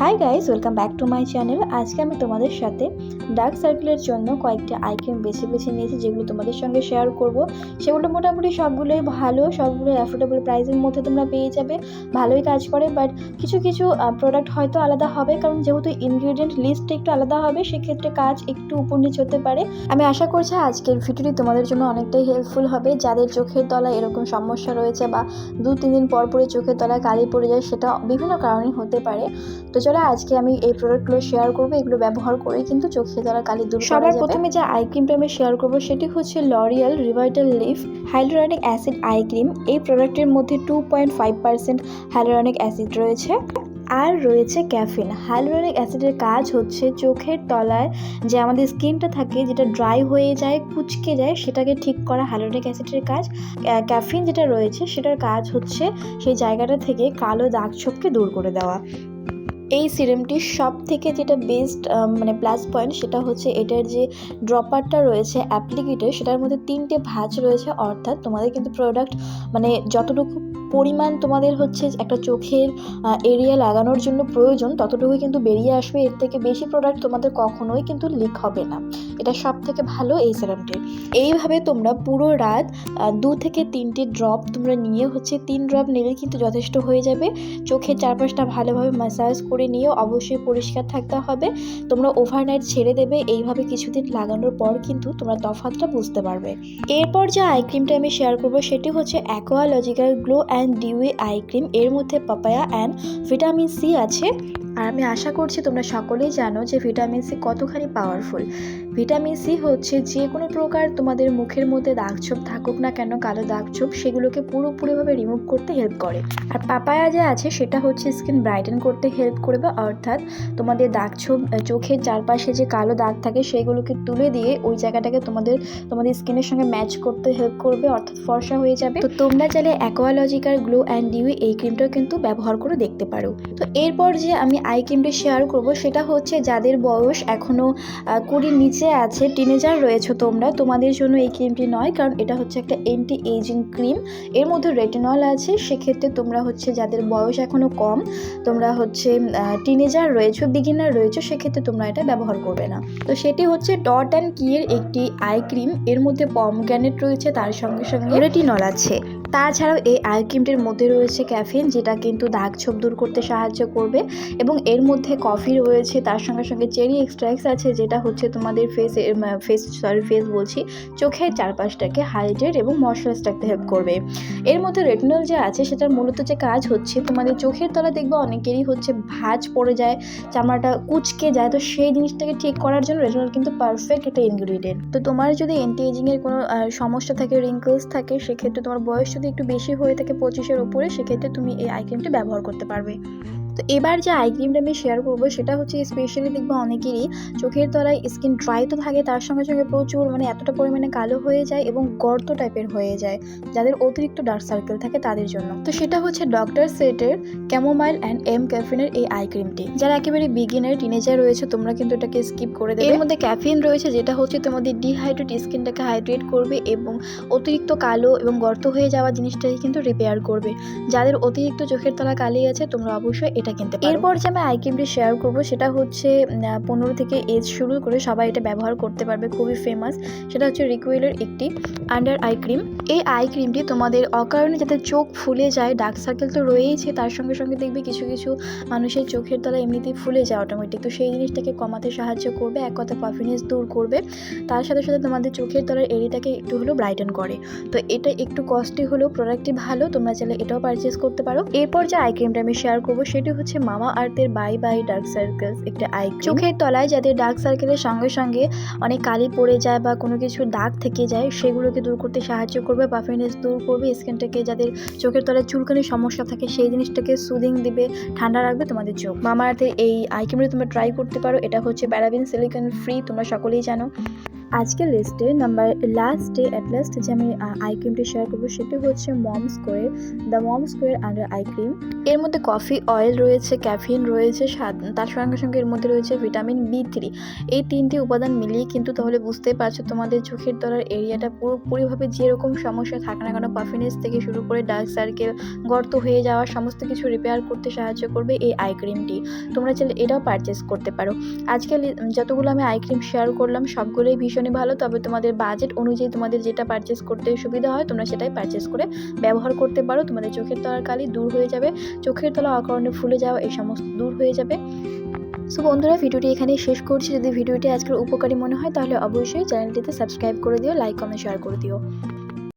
Hi guys welcome back to my channel আজকে আমি তোমাদের সাথে ডার্ক সার্কেলের জন্য কয়েকটি আইটেম বেছে বেছে নিয়েছি, যেগুলো তোমাদের সঙ্গে শেয়ার করব। সেগুলো মোটামুটি সবগুলোই ভালো সবগুলো অ্যাফোর্ডেবল প্রাইসের মধ্যে তোমরা পেয়ে যাবে। ভালোই কাজ করে বাট কিছু কিছু প্রোডাক্ট হয়তো আলাদা হবে, কারণ যেহেতু ইনগ্রিডিয়েন্ট লিস্ট একটু আলাদা হবে, সেক্ষেত্রে কাজ একটু উপর নিচ হতে পারে। আমি আশা করছি আজকের ভিডিওটি তোমাদের জন্য অনেকটাই হেল্পফুল হবে। যাদের চোখের তলায় এরকম সমস্যা রয়েছে বা দু তিন দিন পর পরে চোখের তলায় কালি পড়ে যায়, সেটা বিভিন্ন কারণে হতে পারে। তো চলো আজকে আমি এই প্রোডাক্টগুলো শেয়ার করব এগুলো ব্যবহার করে কিন্তু চোখে তলা কালি দূর সবার প্রথমে যে আই ক্রিমটা আমি শেয়ার করব সেটি হচ্ছে L'Oreal revitalift hyaluronic acid eye cream এই প্রোডাক্টের মধ্যে two point five percent hyaluronic acid রয়েছে আর রয়েছে ক্যাফিন হাইলোরানিক অ্যাসিডের কাজ হচ্ছে চোখের তলায় যে আমাদের স্কিনটা থাকে যেটা ড্রাই হয়ে যায় কুচকে যায় সেটাকে ঠিক করা হাইলোরানিক অ্যাসিডের কাজ। ক্যাফিন যেটা রয়েছে সেটার কাজ হচ্ছে সেই জায়গাটা থেকে কালো দাগ ছোপকে দূর করে দেওয়া। এই সিরামটির সব থেকে যেটা বেস্ট মানে প্লাস পয়েন্ট সেটা হচ্ছে এটার যে ড্রপারটা রয়েছে অ্যাপ্লিকেটার সেটার মধ্যে তিনটে ভাঁজ রয়েছে, অর্থাৎ তোমাদের কিন্তু প্রোডাক্ট মানে যতটুকু পরিমাণ তোমাদের হচ্ছে একটা চোখের এরিয়া লাগানোর জন্য প্রয়োজন, ততটুকুই কিন্তু বেরিয়ে আসবে। এর থেকে বেশি প্রোডাক্ট তোমাদের কখনোই কিন্তু লিক হবে না। এটা সব থেকে ভালো এই সিরামটির এইভাবে তোমরা পুরো রাত দু থেকে তিনটে ড্রপ তোমরা নিয়ে হচ্ছে তিন ড্রপ নিলে কিন্তু যথেষ্ট হয়ে যাবে। চোখের চারপাশটা ভালোভাবে ম্যাসাজ করে নিয়েও অবশ্যই পরিষ্কার থাকতে হবে। তোমরা ওভারনাইট ছেড়ে দেবে, এইভাবে কিছুদিন লাগানোর পর কিন্তু তোমরা তফাতটা বুঝতে পারবে। এরপর যে আই ক্রিমটা আমি শেয়ার করব, সেটি হচ্ছে Aqualogica glow and dewy eye cream এর মধ্যে পাপায়া অ্যান্ড ভিটামিন সি আছে। আর আমি আশা করছি তোমরা সকলেই জানো যে ভিটামিন সি কতখানি পাওয়ারফুল ভিটামিন সি হচ্ছে যে কোনো প্রকার তোমাদের মুখের মধ্যে দাগছোপ থাকুক না কেন, কালো দাগছোপ, সেগুলোকে পুরোপুরিভাবে রিমুভ করতে হেল্প করে। আর পাপায়া যে আছে সেটা হচ্ছে স্কিন ব্রাইটেন করতে হেল্প করবে, অর্থাৎ তোমাদের দাগছোপ চোখের চারপাশে যে কালো দাগ থাকে সেগুলোকে তুলে দিয়ে ওই জায়গাটাকে তোমাদের তোমাদের স্কিনের সঙ্গে ম্যাচ করতে হেল্প করবে, অর্থাৎ ফর্সা হয়ে যাবে। তো তোমরা চাইলে অ্যাকোয়ালজিকার গ্লো অ্যান্ড ডিউ এই ক্রিমটাও কিন্তু ব্যবহার করে দেখতে পারো। তো এরপর যে আমি আই ক্রিমটি শেয়ার করব, সেটা হচ্ছে যাদের বয়স এখনও কুড়ির নিচে আছে টিনেজার রয়েছে তোমরা, তোমাদের জন্য এই ক্রিমটি নয়, কারণ এটা হচ্ছে একটা এন্টি এজিং ক্রিম এর মধ্যে রেটিনল আছে, সেক্ষেত্রে তোমরা হচ্ছে যাদের বয়স এখনও কম, তোমরা হচ্ছে টিনেজার রয়েছে বিগিনার রয়েছে, সেক্ষেত্রে তোমরা এটা ব্যবহার করবে না। তো সেটি হচ্ছে ডট অ্যান্ড কিয়ের একটি আই ক্রিম এর মধ্যে পমগ্যানেট রয়েছে, তার সঙ্গে সঙ্গে রেটিনল আছে। তাছাড়াও এই আই ক্রিমটির মধ্যে রয়েছে ক্যাফিন যেটা কিন্তু দাগ ছোপ দূর করতে সাহায্য করবে। এবং এর মধ্যে কফি রয়েছে, তার সঙ্গে সঙ্গে চেরি এক্সট্রাক্টস আছে, যেটা হচ্ছে তোমাদের ফেস ফেস সরি ফেস বলছি, চোখের চারপাশটাকে হাইড্রেট এবং ময়শ্চারাইজ রাখতে হেল্প করবে। এর মধ্যে রেটিনল যে আছে, সেটার মূলত যে কাজ হচ্ছে, তোমাদের চোখের তলা দেখবে অনেকেরই হচ্ছে ভাঁজ পড়ে যায়, চামড়াটা কুচকে যায়, তো সেই জিনিসটাকে ঠিক করার জন্য রেটিনল কিন্তু পারফেক্ট একটা ইনগ্রিডিয়েন্ট তো তোমার যদি এন্টি এজিংয়ের কোনো সমস্যা থাকে রিঙ্কলস থাকে, সেক্ষেত্রে তোমার বয়স যদি একটু বেশি হয়ে থাকে পঁচিশের ওপরে সেক্ষেত্রে তুমি এই আই ক্রিমটি ব্যবহার করতে পারবে। তো এবার যে আই ক্রিমটা আমি শেয়ার করব, সেটা হচ্ছে স্পেশালি দেখব অনেকেরই চোখের তলায় স্কিন ড্রাই তো থাকে, তার সঙ্গে সঙ্গে প্রচুর মানে এতটা পরিমাণে কালো হয়ে যায় এবং গর্ত টাইপের হয়ে যায়, যাদের অতিরিক্ত ডার্ক সার্কেল থাকে তাদের জন্য। তো সেটা হচ্ছে ডক্টর সেটের ক্যামোমাইল অ্যান্ড এম ক্যাফিনের এই আই ক্রিমটি যারা একেবারে বিগিনার টিনেজার রয়েছে, তোমরা কিন্তু এটাকে স্কিপ করে দেবে। এর মধ্যে ক্যাফিন রয়েছে, যেটা হচ্ছে তোমাদের ডিহাইড্রেট স্কিনটাকে হাইড্রেট করবে এবং অতিরিক্ত কালো এবং গর্ত হয়ে যাওয়া জিনিসটাকে কিন্তু রিপেয়ার করবে। যাদের অতিরিক্ত চোখের তলা কালি আছে, তোমরা অবশ্যই এটা কিনতে পারো। এরপর যে আমি আই ক্রিমটি শেয়ার করব সেটা হচ্ছে পনেরো থেকে এজ শুরু করে সবাই এটা ব্যবহার করতে পারবে খুবই ফেমাস সেটা হচ্ছে রিকুয়েলের একটি আন্ডার আই ক্রিম এই আই ক্রিমটি তোমাদের অকারণে যাতে চোখ ফুলে যায় ডার্ক সার্কেল তো রয়েইছে তার সঙ্গে সঙ্গে দেখবে কিছু কিছু মানুষের চোখের তলা এমনিতেই ফুলে যায় অটোমেটিক তো সেই জিনিসটাকে কমাতে সাহায্য করবে এক কথা পারফিনেস দূর করবে। তার সাথে সাথে তোমাদের চোখের তলার এরিয়াটাকে একটু হলেও ব্রাইটেন করে। তো এটা একটু কস্টলি হলেও প্রোডাক্টটি ভালো তোমরা চাইলে এটাও পারচেস করতে পারো। এরপর যে আই ক্রিমটা আমি শেয়ার করব সেটি হচ্ছে মামা আর্থের বাই বাই ডার্ক সার্কেলস, একটা আই চোখের তলায় যাদের ডার্ক সার্কেলের সঙ্গে সঙ্গে অনেক কালি পড়ে যায় বা কোনো কিছু দাগ থেকে যায়, সেগুলোকে দূর করতে সাহায্য করবে পারফিনেস দূর করবে, স্কিনটাকে যাদের চোখের তলায় চুলকানির সমস্যা থাকে, সেই জিনিসটাকে সুদিং দিবে, ঠান্ডা রাখবে তোমাদের চোখ। মামা আর্থের এই আই ক্রিমটা তোমরা ট্রাই করতে পারো, এটা হচ্ছে প্যারাবিন সিলিকন ফ্রি তোমরা সকলেই জানো। আজকের লিস্টে নাম্বার লাস্টে অ্যাট লাস্ট যে আমি আই ক্রিমটি শেয়ার করব সেটি হচ্ছে mom square the mom square under eye cream এর মধ্যে কফি অয়েল রয়েছে ক্যাফিন রয়েছে তার সঙ্গে সঙ্গে এর মধ্যে রয়েছে ভিটামিন বি থ্রি এই তিনটি উপাদান মিলিয়ে কিন্তু তাহলে বুঝতেই পারছ তোমাদের চোখের তলার এরিয়াটা পুরোপুরিভাবে যেরকম সমস্যা থাকে না কেন পাফিনেস থেকে শুরু করে ডার্ক সার্কেল গর্ত হয়ে যাওয়া, সমস্ত কিছু রিপেয়ার করতে সাহায্য করবে এই আই ক্রিমটি তোমরা চাইলে এটাও পারচেস করতে পারো। আজকে যতগুলো আমি আই ক্রিম শেয়ার করলাম, সবগুলোই ভীষণই ভালো, তবে তোমাদের বাজেট অনুযায়ী তোমাদের যেটা পারচেস করতে সুবিধা হয়, তোমরা সেটাই পারচেস করে ব্যবহার করতে পারো। তোমাদের চোখের তলার কালি দূর হয়ে যাবে। চোখের তলা অকারণে ফুলে যাওয়া, এই সমস্ত দূর হয়ে যাবে। সো বন্ধুরা, ভিডিওটি এখানেই শেষ করছি। যদি ভিডিওটি আজকের উপকারী মনে হয়, তাহলে অবশ্যই চ্যানেলটিতে সাবস্ক্রাইব করে দিও লাইক কমেন্ট শেয়ার করে দিও।